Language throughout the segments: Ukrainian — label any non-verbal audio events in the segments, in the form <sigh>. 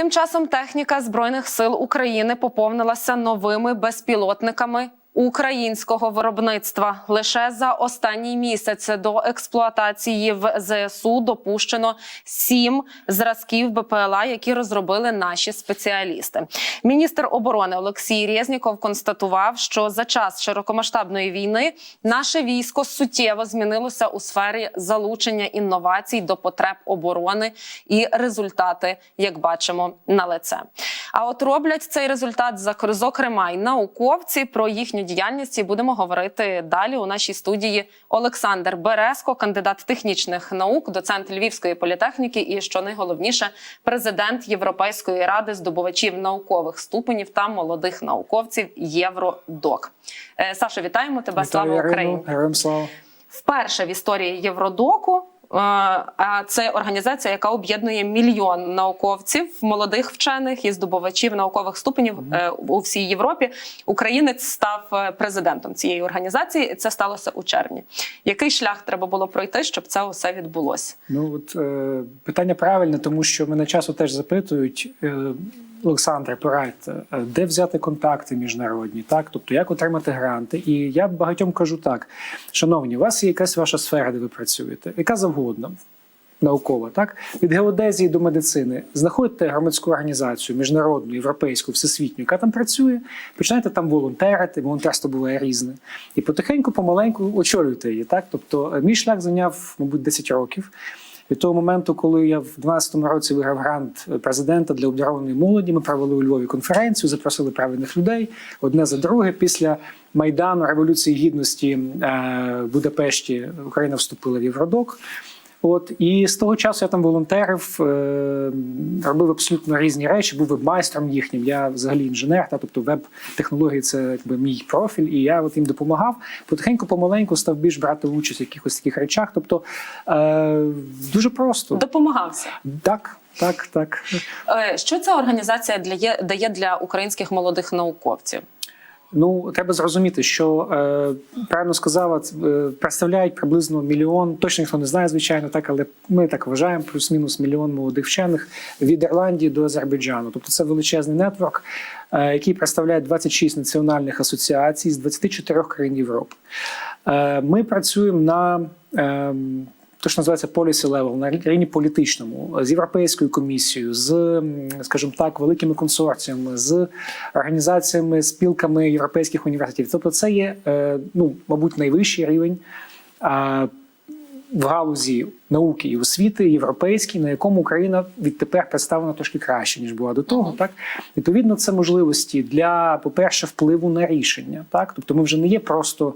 Тим часом техніка збройних сил України поповнилася новими безпілотниками. Українського виробництва лише за останній місяць до експлуатації в ЗСУ допущено сім зразків БПЛА, які розробили наші спеціалісти. Міністр оборони Олексій Резніков констатував, що за час широкомасштабної війни наше військо суттєво змінилося у сфері залучення інновацій до потреб оборони, і результати, як бачимо, на лице. А от роблять цей результат зокрема й науковці про їхню діяльність. І будемо говорити далі у нашій студії. Олександр Березко, кандидат технічних наук, доцент Львівської політехніки, і що найголовніше, президент Європейської ради здобувачів наукових ступенів та молодих науковців Євродок. Е, Саша, вітаємо тебе! Слава Вітаю, Ірино. Україні! Героям слава. Вперше в історії Євродоку. Е, А це організація, яка об'єднує мільйон науковців, молодих вчених і здобувачів наукових ступенів е, у всій Європі. Українець став е, президентом цієї організації. і Це сталося у червні. Який шлях треба було пройти, щоб це усе відбулося? Ну от питання правильне, тому що мене часто теж запитують. Олександре, порадьте, е, де взяти контакти міжнародні, так тобто як отримати гранти. І я багатьом кажу так: шановні, у вас є якась ваша сфера, де ви працюєте, яка завгодно. Наукова, так від геодезії до медицини знаходьте громадську організацію міжнародну, європейську, всесвітню, яка там працює, починайте там волонтерити, волонтерство буває різне, і потихеньку, помаленьку очолюйте її. Так, тобто, е, мій шлях зайняв, мабуть, 10 років. Від того моменту, коли я в 12-му році виграв грант президента для обдарованої молоді, ми провели у Львові конференцію, запросили правильних людей одне за друге. Після майдану революції гідності е, в Будапешті Україна вступила в Євродок. От і з того часу я там волонтерив, е, робив абсолютно різні речі, був веб-майстром їхнім. Я взагалі інженер, та тобто веб-технології це якби мій профіль, і я от їм допомагав. Потихеньку, помаленьку став більш брати участь в якихось таких речах. Тобто е, дуже просто Допомагався. так, так, так. Е, Що ця організація для дає для українських молодих науковців? Ну, треба зрозуміти, що е, правильно сказала, е, представляють приблизно мільйон. Точно ніхто не знає, звичайно, так, але ми так вважаємо, плюс-мінус мільйон молодих вчених від Ірландії до Азербайджану. Тобто це величезний нетворк, е, який представляє 26 національних асоціацій з 24 країн Європи. Е, ми працюємо на е, те, що називається policy level, на рівні політичному, з Європейською комісією, з, скажімо так, великими консорціями, з організаціями, спілками європейських університетів. Тобто, це є, е, ну, мабуть, найвищий рівень. В галузі науки і освіти європейській, на якому Україна відтепер представлена трошки краще ніж була до того. Так відповідно, це можливості для, по-перше, впливу на рішення. Так, тобто, ми вже не є просто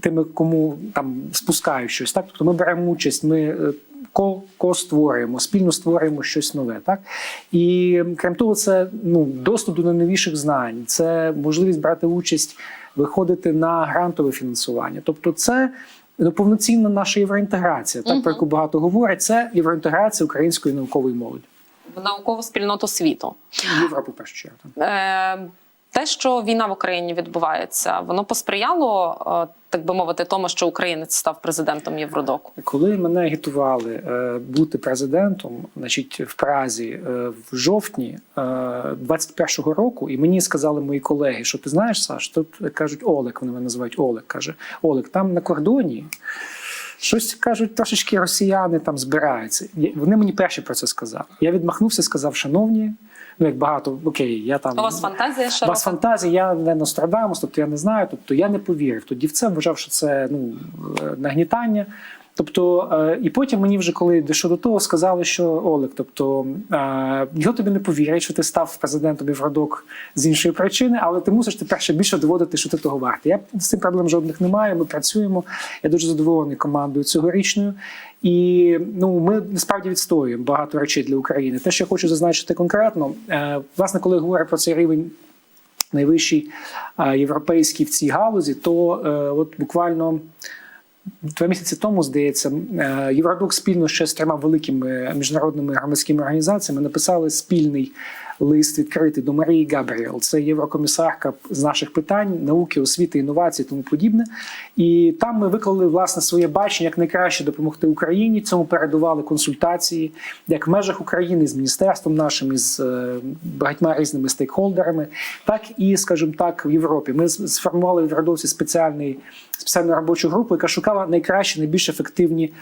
тими, кому там спускають щось. Так, тобто ми беремо участь, ми е, ко- ко-створюємо, спільно створюємо щось нове. Так і крім того, це ну доступ до найновіших знань, це можливість брати участь, виходити на грантове фінансування. Тобто, це. Ну, повноцінна наша євроінтеграція, так про яку багато говорять, це євроінтеграція української наукової молоді. В наукову спільноту світу. Європу першу чергу. Е, те, що війна в Україні відбувається, воно посприяло, е, так би мовити, тому, що українець став президентом Євродоку. Коли мене агітували е, бути президентом, значить в Празі е, в жовтні е, 21-го року, і мені сказали мої колеги, що ти знаєш, Саш, тут кажуть Олег, вони мене називають Олег. каже: Олег, там на кордоні. Щось кажуть, трошечки росіяни там збираються. Вони мені перші про це сказали. Я відмахнувся, сказав, шановні, ну як багато, окей, я там У вас фантазія у широка? вас фантазія, я не Нострадамус, тобто я не знаю, тобто я не повірив. Тоді в це вважав, що це ну, е, нагнітання. Тобто, е, і потім мені вже коли дійшло до того, сказали, що Олег, тобто е, його тобі не повірять, що ти став президентом Євродок з іншої причини, але ти мусиш тепер ще більше доводити, що ти того вартий. Я з цим проблем жодних немає. Ми працюємо. Я дуже задоволений командою цьогорічною. І ну, ми насправді відстоюємо багато речей для України. Те, що я хочу зазначити конкретно, е, власне, коли говорю про цей рівень найвищий європейський в цій галузі, то от буквально. Два місяці тому, здається, Євродук Євродок спільно ще з трьома великими міжнародними громадськими організаціями написали спільний лист відкритий до Марії Габріел. Це єврокомісарка з наших питань, науки, освіти, інновацій, тому подібне. І там ми виклали власне своє бачення, як найкраще допомогти Україні. Цьому передували консультації, як в межах України з міністерством нашим, із е, багатьма різними стейкхолдерами, так і, скажімо так, в Європі. Ми сформували в Радовці спеціальний спеціальну робочу групу, яка шукала найкращі, найбільш ефективні.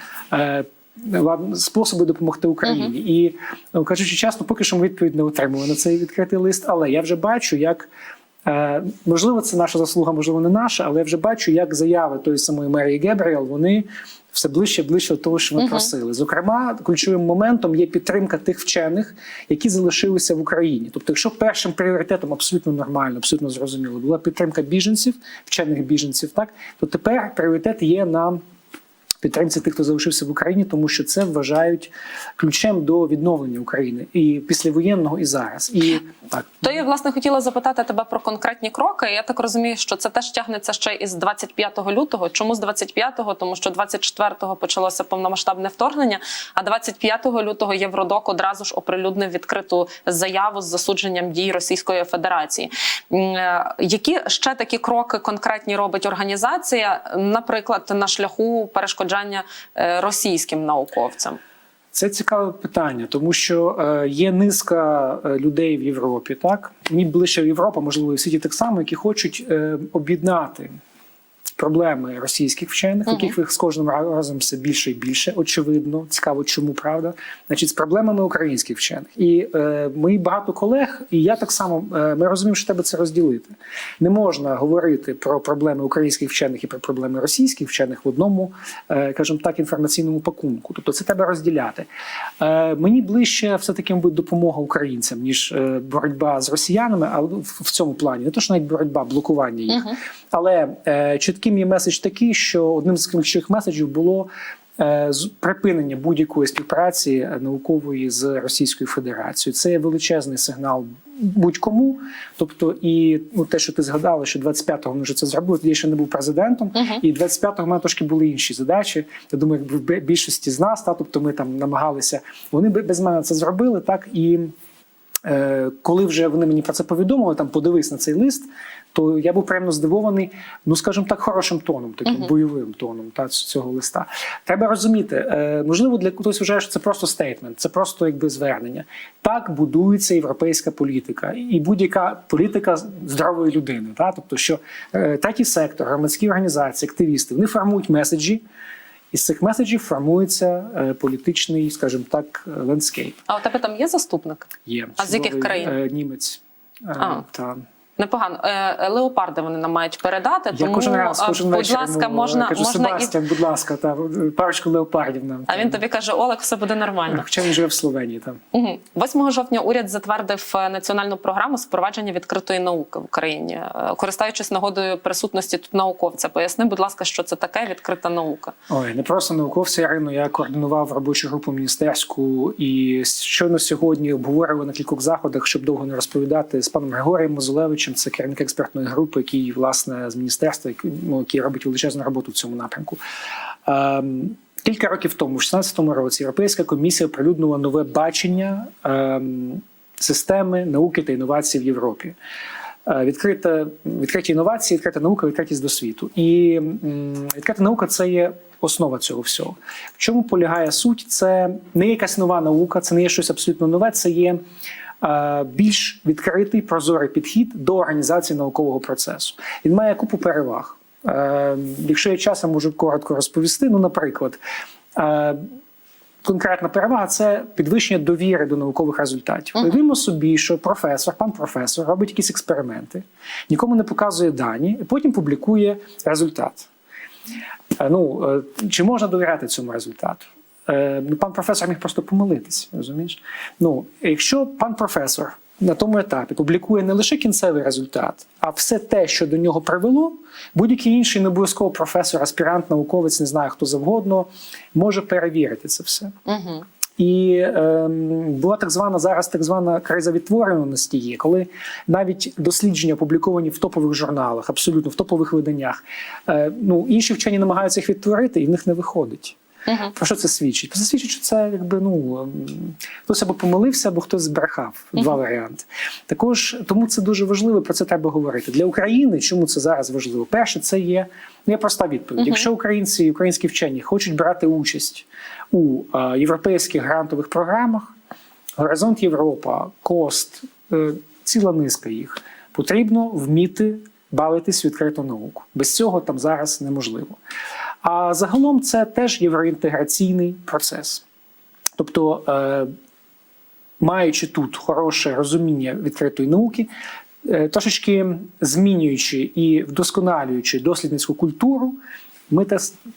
Е, Способи допомогти Україні, і ну, кажучи чесно, поки що ми відповідь не отримали на цей відкритий лист. Але я вже бачу, як е, можливо, це наша заслуга, можливо, не наша, але я вже бачу, як заяви тої самої Мерії Гебріел, вони все ближче і ближче до того, що ми просили. Зокрема, ключовим моментом є підтримка тих вчених, які залишилися в Україні. Тобто, якщо першим пріоритетом абсолютно нормально, абсолютно зрозуміло, була підтримка біженців, вчених біженців, так то тепер пріоритет є на підтримці тих, хто залишився в Україні, тому що це вважають ключем до відновлення України і післявоєнного, і зараз. І так То я власне хотіла запитати тебе про конкретні кроки. Я так розумію, що це теж тягнеться ще із 25 лютого. Чому з 25-го? Тому що 24-го почалося повномасштабне вторгнення, а 25 лютого Євродок одразу ж оприлюднив відкриту заяву з засудженням дій Російської Федерації. Е, Які ще такі кроки конкретні робить організація, наприклад, на шляху перешкоджання е, російським науковцям? Це цікаве питання, тому що е, є низка е, людей в Європі, так мені ближче Європа, можливо, і в світі так само, які хочуть об'єднати проблеми російських вчених, яких їх з кожним разом все більше і більше. Очевидно, цікаво, чому правда, значить, з проблемами українських вчених. І е, мої багато колег, і я так само е, ми розуміємо, що треба це розділити. Не можна говорити про проблеми українських вчених і про проблеми російських вчених в одному, е, кажемо так, інформаційному пакунку. Тобто це треба розділяти. Е, мені ближче все таки мабуть, допомога українцям, ніж е, боротьба з росіянами, але в, в цьому плані не то, що навіть боротьба, блокування їх. Мгм. Але е, чітким є меседж такий, що одним з ключових меседжів було е, припинення будь-якої співпраці е, наукової з Російською Федерацією. Це є величезний сигнал будь-кому. Тобто, і ну, те, що ти згадала, що 25-го ми вже це зробили, тоді я ще не був президентом, Мгм. і 25-го в мене трошки були інші задачі. Я думаю, якби в більшості з нас, та, тобто ми там намагалися, вони без мене це зробили, так і. Е, коли вже вони мені про це повідомили, там подивись на цей лист, то я був приємно здивований, ну скажімо так, хорошим тоном, таким Мгм. бойовим тоном та цього листа. Треба розуміти, е, можливо, для хтось вважає, що це просто стейтмент, це просто якби звернення. Так будується європейська політика і будь-яка політика здорової людини. Та? Тобто, що е, третій сектор, громадські організації, активісти, вони формують меседжі. Із цих меседжів формується е, політичний, скажімо так, е, ландскейп. А у тебе там є заступник? Є А з яких країн? е, Німець. Е, А. Та. Непогано. Е, е, Леопарди вони нам мають передати. Я тому, кожен раз, кожен будь ласка, йому, можна, кажу, можна і. Будь ласка, та, парочку леопардів нам. А він тобі каже: Олег, все буде нормально. Хоча він живе в Словенії там. Угу. 8 жовтня уряд затвердив е, національну програму з впровадження відкритої науки в Україні, Е, користуючись нагодою присутності тут науковця. Поясни, будь ласка, що це таке відкрита наука. Ой, не просто науковці Ірино, я координував робочу групу міністерську і щойно сьогодні обговорювали на кількох заходах, щоб довго не розповідати з паном Григорієм Мозолевичем. Це керівник експертної групи, який власне з міністерства, який, ну, робить величезну роботу в цьому напрямку. Ем, Кілька років тому, в 2016 році, Європейська комісія оприлюднила нове бачення ем, системи науки та інновацій в Європі. Е, Відкрита, відкриті інновації, відкрита наука, відкритість до світу. І відкрита наука це є основа цього всього. В чому полягає суть? Це не якась нова наука, це не є щось абсолютно нове, це є більш відкритий прозорий підхід до організації наукового процесу. Він має купу переваг. Е, Якщо я можу коротко розповісти. Ну, наприклад, е, конкретна перевага це підвищення довіри до наукових результатів. Уявімо собі, що професор, пан професор робить якісь експерименти, нікому не показує дані, і потім публікує результат. Е, Ну, е, чи можна довіряти цьому результату? Е, ну, Пан професор міг просто помилитись, розумієш? Ну, якщо пан професор на тому етапі публікує не лише кінцевий результат, а все те, що до нього привело, будь-який інший не обов'язково професор, аспірант, науковець, не знаю хто завгодно, може перевірити це все. Угу. І ем, була так звана зараз так звана криза відтвореності є, коли навіть дослідження опубліковані в топових журналах, абсолютно в топових виданнях, е, ну інші вчені намагаються їх відтворити, і в них не виходить. Мгм. Про що це свідчить? Це свідчить, що це якби ну ем, хтось або помилився, або хтось збрехав. Два варіанти. Також тому це дуже важливо. Про це треба говорити для України. Чому це зараз важливо? Перше, це є ну, проста відповідь. Якщо українці і українські вчені хочуть брати участь у е, європейських грантових програмах, Горизонт Європа, Кост, е, ціла низка їх. Потрібно вміти бавитись в відкриту науку. Без цього там зараз неможливо. А загалом це теж євроінтеграційний процес. Тобто, е, маючи тут хороше розуміння відкритої науки, е, трошечки змінюючи і вдосконалюючи дослідницьку культуру, ми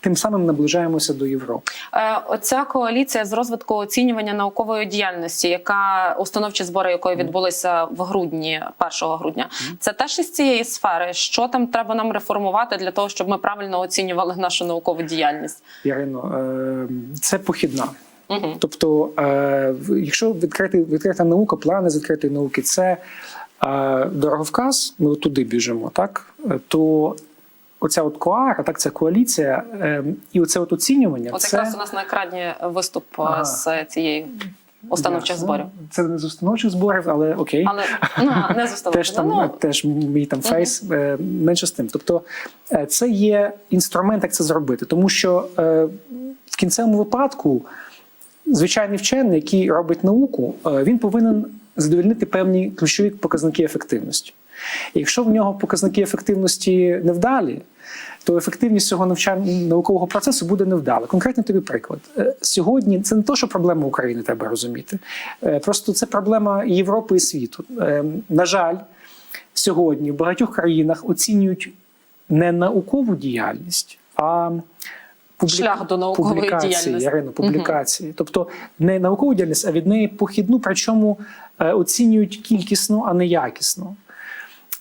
тим самим наближаємося до Європи. Е, Оця коаліція з розвитку оцінювання наукової діяльності, яка установчі збори якої відбулися в грудні, 1 грудня, це теж із цієї сфери. Що там треба нам реформувати для того, щоб ми правильно оцінювали нашу наукову діяльність? Ірино, е, це похідна. Угу. Тобто, е, якщо відкрити, відкрита наука, плани з відкритої науки це дороговказ, ми туди біжимо, так то оця от коара, так, ця коаліція, е, і оце от оцінювання. От це, якраз у нас на екрані виступ е, Ага. з цієї установчих Ясно. зборів. Це не з установчих зборів, але окей. Але ну, не з <laughs> установчих. Теж там ну, теж мій там фейс е, менше з тим. Тобто е, це є інструмент, як це зробити, тому що е, в кінцевому випадку звичайний вчений, який робить науку, е, він повинен задовольнити певні ключові показники ефективності. І якщо в нього показники ефективності невдалі, то ефективність цього навчання наукового процесу буде невдала. Конкретний тобі приклад. Е, Сьогодні це не то, що проблема України, треба розуміти. Е, Просто це проблема Європи і світу. Е, На жаль, сьогодні в багатьох країнах оцінюють не наукову діяльність, а публіка- Шлях до наукової публікації, діяльності. Публікації. Тобто не наукову діяльність, а від неї похідну, причому оцінюють кількісно, а не якісно.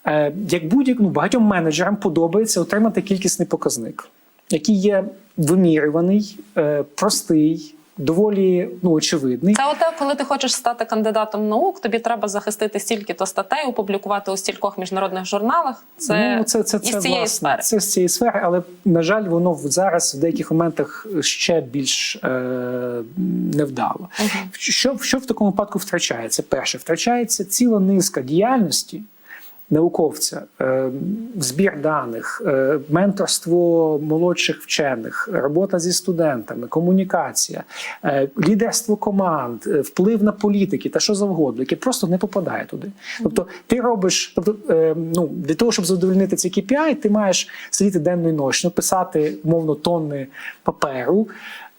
Е, Як будь-як ну, багатьом менеджерам подобається отримати кількісний показник, який є вимірюваний, е, простий, доволі ну, очевидний. Це оте, коли ти хочеш стати кандидатом наук, тобі треба захистити стільки-то статей, опублікувати у стількох міжнародних журналах. Це, ну, це, це, із цієї власне, сфери. Це з цієї сфери, але на жаль, воно зараз в деяких моментах ще більш е, невдало. Що, що в такому випадку втрачається? Перше, втрачається ціла низка діяльності науковця, е, збір даних, е, менторство молодших вчених, робота зі студентами, комунікація, е, лідерство команд, вплив на політики та що завгодно, яке просто не попадає туди. Тобто, ти робиш, тобто, ну для того, щоб задовольнити цей KPI, ти маєш сидіти денно і ночно, писати мовно тонни паперу.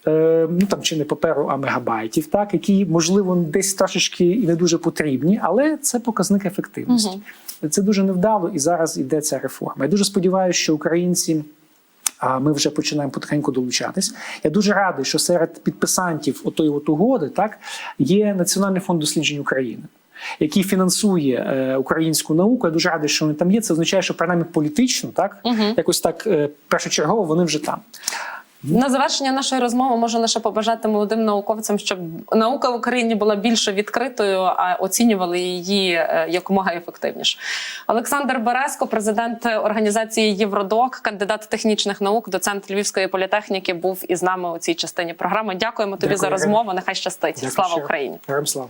Е, Ну там чи не паперу, а мегабайтів, так які можливо десь трошечки і не дуже потрібні, але це показник ефективності. Це дуже невдало, і зараз йде ця реформа. Я дуже сподіваюся, що українці. А ми вже починаємо потихеньку долучатись. Я дуже радий, що серед підписантів отої от угоди так є Національний фонд досліджень України, який фінансує е, українську науку. Я дуже радий, що вони там є. Це означає, що принаймні політично, так якось так е, першочергово вони вже там. На завершення нашої розмови можу лише побажати молодим науковцям, щоб наука в Україні була більше відкритою, а оцінювали її е, якомога ефективніше. Олександр Березко, президент організації Євродок, кандидат технічних наук, доцент Львівської політехніки, був із нами у цій частині програми. Дякуємо тобі Дякую, за розмову. Нехай щастить. Дякую Слава. Україні! Героям слава.